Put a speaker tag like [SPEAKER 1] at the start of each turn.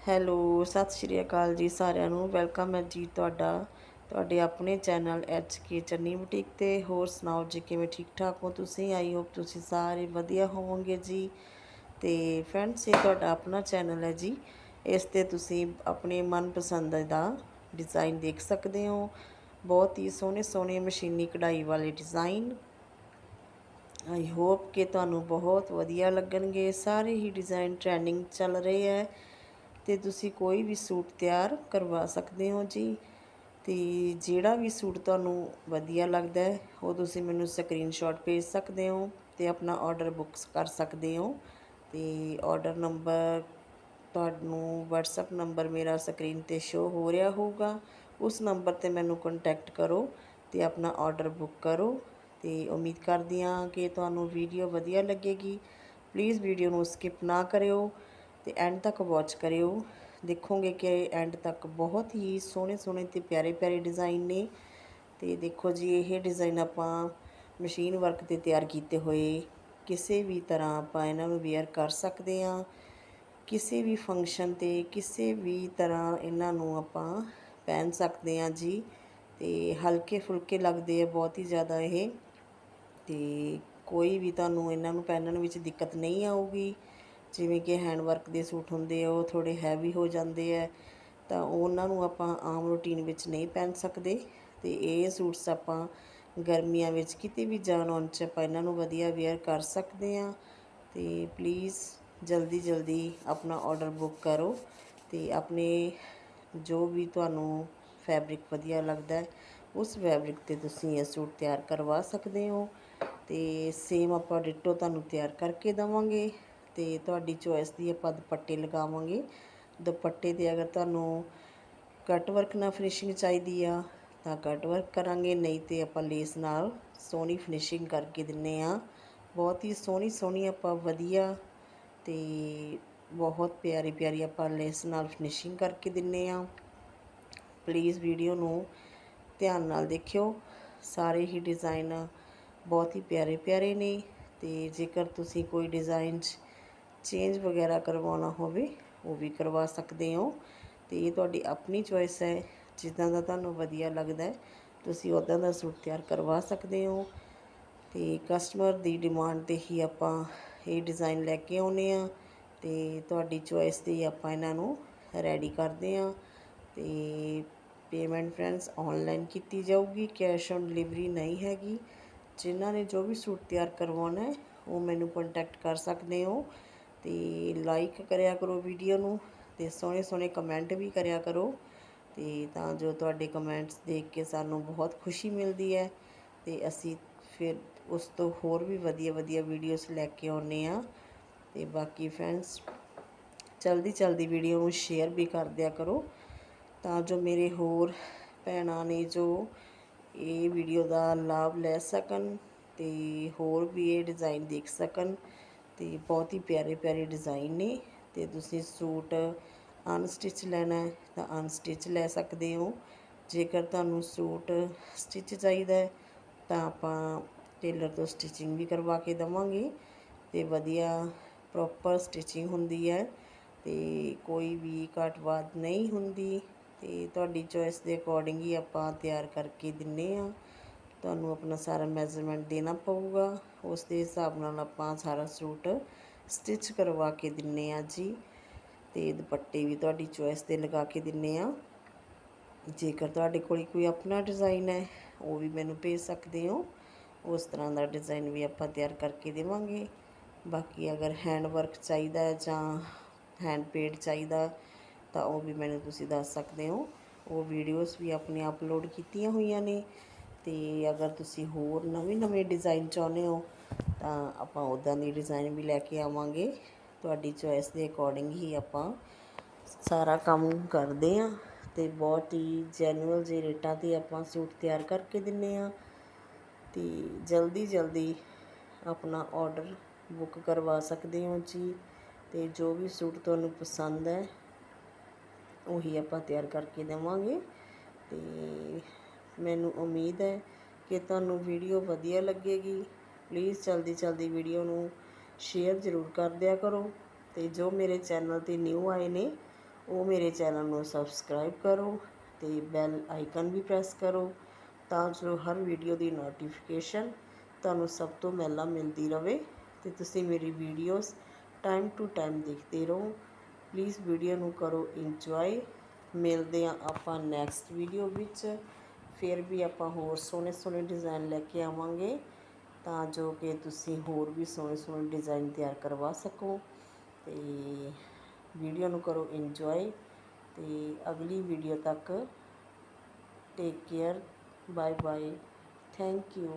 [SPEAKER 1] Hello, ਸਤਿ ਸ਼੍ਰੀ ਅਕਾਲ ਜੀ ਸਾਰਿਆਂ ਨੂੰ। ਵੈਲਕਮ ਹੈ ਜੀ ਤੁਹਾਡਾ, ਤੁਹਾਡੇ ਆਪਣੇ channel H K Channi boutique ਤੇ। ਹੋਰ ਸੁਣਾਓ ਜੀ, ਕਿਵੇਂ ਠੀਕ ਠਾਕ ਹੋ ਤੁਸੀਂ? ਆਈ ਹੋਪ ਤੁਸੀਂ ਸਾਰੇ ਵਧੀਆ ਹੋਵੋਗੇ ਜੀ। ਤੇ ਫਰੈਂਡਸ ਇਹ ਤੁਹਾਡਾ ਆਪਣਾ ਚੈਨਲ ਹੈ ਜੀ। ਇਸ ਤੇ ਤੁਸੀਂ ਆਪਣੇ ਮਨਪਸੰਦ ਦਾ ਡਿਜ਼ਾਈਨ ਦੇਖ ਸਕਦੇ ਹੋ। ਬਹੁਤ ਹੀ ਸੋਹਣੇ ਸੋਹਣੇ ਮਸ਼ੀਨੀ ਕਢਾਈ ਵਾਲੇ ਡਿਜ਼ਾਈਨ ਆਈ ਹੋਪ ਕਿ ਤੁਹਾਨੂੰ ਬਹੁਤ ਵਧੀਆ ਲੱਗਣਗੇ। ਸਾਰੇ ਹੀ ਡਿਜ਼ਾਈਨ ਟ੍ਰੈਂਡਿੰਗ ਚੱਲ ਰਹੇ ਹੈ। ਤੇ ਤੁਸੀਂ ਕੋਈ ਵੀ ਸੂਟ ਤਿਆਰ ਕਰਵਾ ਸਕਦੇ ਹੋ ਜੀ। ਤੇ ਜਿਹੜਾ ਵੀ ਸੂਟ ਤੁਹਾਨੂੰ ਵਧੀਆ ਲੱਗਦਾ ਹੈ, ਉਹ ਤੁਸੀਂ ਮੈਨੂੰ ਸਕਰੀਨਸ਼ਾਟ ਭੇਜ ਸਕਦੇ ਹੋ ਤੇ ਆਪਣਾ ਆਰਡਰ ਬੁੱਕ ਕਰ ਸਕਦੇ ਹੋ। ਤੇ ਆਰਡਰ ਨੰਬਰ ਤੁਹਾਨੂੰ WhatsApp ਨੰਬਰ ਮੇਰਾ ਸਕਰੀਨ ਤੇ ਸ਼ੋ ਹੋ ਰਿਹਾ ਹੋਊਗਾ। ਉਸ ਨੰਬਰ ਤੇ ਮੈਨੂੰ ਕੰਟੈਕਟ ਕਰੋ ਤੇ ਆਪਣਾ ਆਰਡਰ ਬੁੱਕ ਕਰੋ ਤੇ ਉਮੀਦ ਕਰਦੀ ਹਾਂ ਕਿ ਤੁਹਾਨੂੰ ਵੀਡੀਓ ਵਧੀਆ ਲੱਗੇਗੀ। ਪਲੀਜ਼ ਵੀਡੀਓ ਨੂੰ ਸਕਿਪ ਨਾ ਕਰਿਓ। ਅਤੇ ਐਂਡ ਤੱਕ ਵਾਚ ਕਰਿਓ। ਦੇਖੋਗੇ ਕਿ ਐਂਡ ਤੱਕ ਬਹੁਤ ਹੀ ਸੋਹਣੇ ਸੋਹਣੇ ਤੇ ਪਿਆਰੇ ਪਿਆਰੇ ਡਿਜ਼ਾਈਨ ਨੇ। ਤੇ ਦੇਖੋ ਜੀ, ਇਹ ਡਿਜ਼ਾਈਨ ਆਪਾਂ ਮਸ਼ੀਨ ਵਰਕ ਤੇ ਤਿਆਰ ਕੀਤੇ ਹੋਏ। ਕਿਸੇ ਵੀ ਤਰ੍ਹਾਂ ਆਪਾਂ ਇਹਨਾਂ ਨੂੰ ਵੇਅਰ ਕਰ ਸਕਦੇ ਹਾਂ। ਕਿਸੇ ਵੀ ਫੰਕਸ਼ਨ ਤੇ, ਕਿਸੇ ਵੀ ਤਰ੍ਹਾਂ ਇਹਨਾਂ ਨੂੰ ਆਪਾਂ ਪਹਿਨ ਸਕਦੇ ਹਾਂ ਜੀ। ਤੇ ਹਲਕੇ ਫੁਲਕੇ ਲੱਗਦੇ ਆ, ਬਹੁਤ ਹੀ ਜ਼ਿਆਦਾ ਇਹ। ਤੇ ਕੋਈ ਵੀ ਤੁਹਾਨੂੰ ਇਹਨਾਂ ਨੂੰ ਪਹਿਨਣ ਵਿੱਚ ਦਿੱਕਤ ਨਹੀਂ ਆਊਗੀ। ਜਿਵੇਂ ਕਿ ਹੈਂਡ ਵਰਕ ਦੇ ਸੂਟ ਹੁੰਦੇ ਆ, ਉਹ ਥੋੜੇ ਹੈਵੀ ਹੋ ਜਾਂਦੇ ਆ, ਤਾਂ ਉਹਨਾਂ ਨੂੰ ਆਪਾਂ ਆਮ ਰੂਟੀਨ ਵਿੱਚ ਨਹੀਂ ਪਹਿਨ ਸਕਦੇ। ਤੇ ਇਹ ਸੂਟਸ ਆਪਾਂ ਗਰਮੀਆਂ ਵਿੱਚ ਕਿਤੇ ਵੀ ਜਾਣ ਆਉਣ 'ਚ ਆਪਾਂ ਇਹਨਾਂ ਨੂੰ ਵਧੀਆ ਵੇਅਰ ਕਰ ਸਕਦੇ ਆ ਤੇ ਪਲੀਜ਼ ਜਲਦੀ ਜਲਦੀ ਆਪਣਾ ਆਰਡਰ ਬੁੱਕ ਕਰੋ ਤੇ ਆਪਣੇ ਜੋ ਵੀ ਤੁਹਾਨੂੰ ਫੈਬਰਿਕ ਵਧੀਆ ਲੱਗਦਾ ਉਸ ਫੈਬਰਿਕ ਤੇ ਤੁਸੀਂ ਇਹ ਸੂਟ ਤਿਆਰ ਕਰਵਾ ਸਕਦੇ ਹੋ। ਤੇ ਸੇਮ ਆਪਾਂ ਡਿਟੋ ਤੁਹਾਨੂੰ ਤਿਆਰ ਕਰਕੇ ਦਵਾਂਗੇ। ਤੇ ਤੁਹਾਡੀ ਚੋਇਸ ਦੀ ਆਪਾਂ ਦੁਪੱਟੇ ਲਗਾਵਾਂਗੇ। ਦੁਪੱਟੇ ਤੇ ਅਗਰ ਤੁਹਾਨੂੰ ਕੱਟ ਵਰਕ ਨਾਲ ਫਿਨਿਸ਼ਿੰਗ ਚਾਹੀਦੀ ਆ, ਤਾਂ ਕੱਟ ਵਰਕ ਕਰਾਂਗੇ, ਨਹੀਂ ਤੇ ਆਪਾਂ ਲੇਸ ਨਾਲ ਸੋਹਣੀ ਫਿਨਿਸ਼ਿੰਗ ਕਰਕੇ ਦਿੰਨੇ ਆ। ਬਹੁਤ ਹੀ ਸੋਹਣੀ ਸੋਹਣੀ ਆਪਾਂ ਵਧੀਆ ਤੇ ਬਹੁਤ ਪਿਆਰੀ ਪਿਆਰੀ ਆਪਾਂ ਲੇਸ ਨਾਲ ਫਿਨਿਸ਼ਿੰਗ ਕਰਕੇ ਦਿੰਨੇ ਆ। ਪਲੀਜ਼ ਵੀਡੀਓ ਨੂੰ ਧਿਆਨ ਨਾਲ ਦੇਖਿਓ। ਸਾਰੇ ਹੀ ਡਿਜ਼ਾਈਨ ਬਹੁਤ ਹੀ ਪਿਆਰੇ ਪਿਆਰੇ ਨੇ ਤੇ ਜੇਕਰ ਤੁਸੀਂ ਕੋਈ ਡਿਜ਼ਾਈਨ 'ਚ ਚੇਂਜ ਵਗੈਰਾ ਕਰਵਾਉਣਾ ਹੋਵੇ, ਉਹ ਵੀ ਕਰਵਾ ਸਕਦੇ ਹੋ। ਤੇ ਇਹ ਤੁਹਾਡੀ ਆਪਣੀ ਚੋਇਸ ਹੈ, ਜਿੱਦਾਂ ਦਾ ਤੁਹਾਨੂੰ ਵਧੀਆ ਲੱਗਦਾ ਹੈ, ਤੁਸੀਂ ਉਦਾਂ ਦਾ ਸੂਟ ਤਿਆਰ ਕਰਵਾ ਸਕਦੇ ਹੋ। ਤੇ ਕਸਟਮਰ ਦੀ ਡਿਮਾਂਡ ਤੇ ਹੀ ਆਪਾਂ ਇਹ ਡਿਜ਼ਾਈਨ ਲੈ ਕੇ ਆਉਨੇ ਆ ਤੇ ਤੁਹਾਡੀ ਚੋਇਸ ਤੇ ਆਪਾਂ ਇਹਨਾਂ ਨੂੰ ਰੈਡੀ ਕਰਦੇ ਆ ਤੇ ਪੇਮੈਂਟ ਫਰੈਂਡਸ ਆਨਲਾਈਨ ਕੀਤੀ ਜਾਊਗੀ ਕੈਸ਼ ਔਨ ਡਿਲੀਵਰੀ ਨਹੀਂ ਹੈਗੀ। ਜਿਨ੍ਹਾਂ ਨੇ ਜੋ ਵੀ ਸੂਟ ਤਿਆਰ ਕਰਵਾਉਣਾ ਹੈ, ਉਹ ਮੈਨੂੰ ਕੰਟੈਕਟ ਕਰ ਸਕਦੇ ਹੋ। ਤੇ ਲਾਈਕ ਕਰਿਆ ਕਰੋ ਵੀਡੀਓ ਨੂੰ ਤੇ ਸੋਹਣੇ ਸੋਹਣੇ ਕਮੈਂਟ ਵੀ ਕਰਿਆ ਕਰੋ ਤੇ ਤਾਂ ਜੋ ਤੁਹਾਡੇ ਕਮੈਂਟਸ ਦੇਖ ਕੇ ਸਾਨੂੰ ਬਹੁਤ ਖੁਸ਼ੀ ਮਿਲਦੀ ਹੈ ਤੇ ਅਸੀਂ ਫਿਰ ਉਸ ਤੋਂ ਹੋਰ ਵੀ ਵਧੀਆ ਵਧੀਆ ਵੀਡੀਓਜ਼ ਲੈ ਕੇ ਆਉਨੇ ਆ ਤੇ ਬਾਕੀ ਫਰੈਂਡਸ ਜਲਦੀ ਜਲਦੀ ਵੀਡੀਓ ਨੂੰ ਸ਼ੇਅਰ ਵੀ ਕਰ ਦਿਆ ਕਰੋ ਤਾਂ ਜੋ ਮੇਰੇ ਹੋਰ ਭੈਣਾਂ ਨੇ ਜੋ ਇਹ ਵੀਡੀਓ ਦਾ ਲਾਭ ਲੈ ਸਕਣ ਤੇ ਹੋਰ ਵੀ ਇਹ ਡਿਜ਼ਾਈਨ ਦੇਖ ਸਕਣ ਤੇ ਬਹੁਤ ਹੀ ਪਿਆਰੇ ਪਿਆਰੇ ਡਿਜ਼ਾਈਨ ਨੇ ਤੇ ਤੁਸੀਂ ਸੂਟ ਅਨਸਟਿਚ ਲੈਣਾ ਤਾਂ ਅਨਸਟਿਚ ਲੈ ਸਕਦੇ ਹੋ। ਜੇਕਰ ਤੁਹਾਨੂੰ ਸੂਟ ਸਟਿਚ ਚਾਹੀਦਾ ਤਾਂ ਆਪਾਂ ਟੇਲਰ ਤੋਂ ਸਟਿਚਿੰਗ ਵੀ ਕਰਵਾ ਕੇ ਦਵਾਂਗੇ ਤੇ ਵਧੀਆ ਪ੍ਰੋਪਰ ਸਟਿਚਿੰਗ ਹੁੰਦੀ ਹੈ ਤੇ ਕੋਈ ਵੀ ਘਟਵਾਦ ਨਹੀਂ ਹੁੰਦੀ ਤੇ ਤੁਹਾਡੀ ਚੋਇਸ ਦੇ ਅਕੋਰਡਿੰਗ ਹੀ ਆਪਾਂ ਤਿਆਰ ਕਰਕੇ ਦਿੰਨੇ ਆ ਤੁਹਾਨੂੰ ਆਪਣਾ ਸਾਰਾ ਮੈਜ਼ਰਮੈਂਟ ਦੇਣਾ ਪਊਗਾ। ਉਸ ਦੇ ਹਿਸਾਬ ਨਾਲ ਆਪਾਂ ਸਾਰਾ ਸੂਟ ਸਟਿਚ ਕਰਵਾ ਕੇ ਦਿੰਨੇ ਆ ਜੀ। ਤੇ ਦੁਪੱਟੇ ਵੀ ਤੁਹਾਡੀ ਚੋਇਸ ਦੇ ਲਗਾ ਕੇ ਦਿੰਨੇ ਆ। ਜੇਕਰ ਤੁਹਾਡੇ ਕੋਲ ਕੋਈ ਆਪਣਾ ਡਿਜ਼ਾਈਨ ਹੈ, ਉਹ ਵੀ ਮੈਨੂੰ ਭੇਜ ਸਕਦੇ ਹੋ। ਉਸ ਤਰ੍ਹਾਂ ਦਾ ਡਿਜ਼ਾਈਨ ਵੀ ਆਪਾਂ ਤਿਆਰ ਕਰਕੇ ਦੇਵਾਂਗੇ। ਬਾਕੀ ਅਗਰ ਹੈਂਡ ਵਰਕ ਚਾਹੀਦਾ ਹੈ ਜਾਂ ਹੈਂਡ ਪੇਡ ਚਾਹੀਦਾ, ਤਾਂ ਉਹ ਵੀ ਮੈਨੂੰ ਤੁਸੀਂ ਦੱਸ ਸਕਦੇ ਹੋ। ਉਹ ਵੀਡੀਓਜ਼ ਵੀ ਆਪਣੇ ਅਪਲੋਡ ਕੀਤੀਆਂ ਹੋਈਆਂ ਨੇ। ਅਤੇ ਅਗਰ ਤੁਸੀਂ ਹੋਰ ਨਵੇਂ ਨਵੇਂ ਡਿਜ਼ਾਈਨ ਚਾਹੁੰਦੇ ਹੋ, ਤਾਂ ਆਪਾਂ ਉਦਾਂ ਦੀ ਡਿਜ਼ਾਈਨ ਵੀ ਲੈ ਕੇ ਆਵਾਂਗੇ। ਤੁਹਾਡੀ ਚੋਇਸ ਦੇ ਅਕੋਰਡਿੰਗ ਹੀ ਆਪਾਂ ਸਾਰਾ ਕੰਮ ਕਰਦੇ ਆ ਤੇ ਬਹੁਤ ਹੀ ਜੈਨੂਅਲ ਜਿਹੇ ਰੇਟਾਂ ਤੇ ਆਪਾਂ ਸੂਟ ਤਿਆਰ ਕਰਕੇ ਦਿੰਨੇ ਆ ਤੇ ਜਲਦੀ ਜਲਦੀ ਆਪਣਾ ਆਰਡਰ ਬੁੱਕ ਕਰਵਾ ਸਕਦੇ ਹੋ ਜੀ ਤੇ ਜੋ ਵੀ ਸੂਟ ਤੁਹਾਨੂੰ ਪਸੰਦ ਹੈ, ਉਹੀ ਆਪਾਂ ਤਿਆਰ ਕਰਕੇ ਦੇਵਾਂਗੇ ਤੇ ਮੈਨੂੰ ਉਮੀਦ ਹੈ ਕਿ ਤੁਹਾਨੂੰ ਵੀਡੀਓ ਵਧੀਆ ਲੱਗੇਗੀ। ਪਲੀਜ਼ ਜਲਦੀ ਜਲਦੀ ਵੀਡੀਓ ਨੂੰ ਸ਼ੇਅਰ ਜ਼ਰੂਰ ਕਰ ਦਿਆ ਕਰੋ ਤੇ ਜੋ ਮੇਰੇ ਚੈਨਲ ਤੇ ਨਿਊ ਆਏ ਨੇ, ਉਹ ਮੇਰੇ ਚੈਨਲ ਨੂੰ ਸਬਸਕ੍ਰਾਈਬ ਕਰੋ ਤੇ ਬੈਲ ਆਈਕਨ ਵੀ ਪ੍ਰੈਸ ਕਰੋ ਤਾਂ ਜੋ ਹਰ ਵੀਡੀਓ ਦੀ ਨੋਟੀਫਿਕੇਸ਼ਨ ਤੁਹਾਨੂੰ ਸਭ ਤੋਂ ਪਹਿਲਾਂ ਮਿਲਦੀ ਰਹੇ ਤੇ ਤੁਸੀਂ ਮੇਰੀ ਵੀਡੀਓਜ਼ ਟਾਈਮ ਟੂ ਟਾਈਮ ਦੇਖਦੇ ਰਹੋ। ਪਲੀਜ਼ ਵੀਡੀਓ ਨੂੰ ਕਰੋ ਇੰਜੋਏ ਮਿਲਦੇ ਆ ਆਪਾਂ ਨੈਕਸਟ ਵੀਡੀਓ ਵਿੱਚ। ਫਿਰ ਵੀ ਆਪਾਂ ਹੋਰ ਸੋਹਣੇ ਸੋਹਣੇ ਡਿਜ਼ਾਈਨ ਲੈ ਕੇ ਆਵਾਂਗੇ, ਤਾਂ ਜੋ ਕਿ ਤੁਸੀਂ ਹੋਰ ਵੀ ਸੋਹਣੇ ਸੋਹਣੇ ਡਿਜ਼ਾਈਨ ਤਿਆਰ ਕਰਵਾ ਸਕੋ। ਤੇ ਵੀਡੀਓ ਨੂੰ ਕਰੋ ਇੰਜੋਏ ਤੇ ਅਗਲੀ ਵੀਡੀਓ ਤੱਕ take care bye bye thank you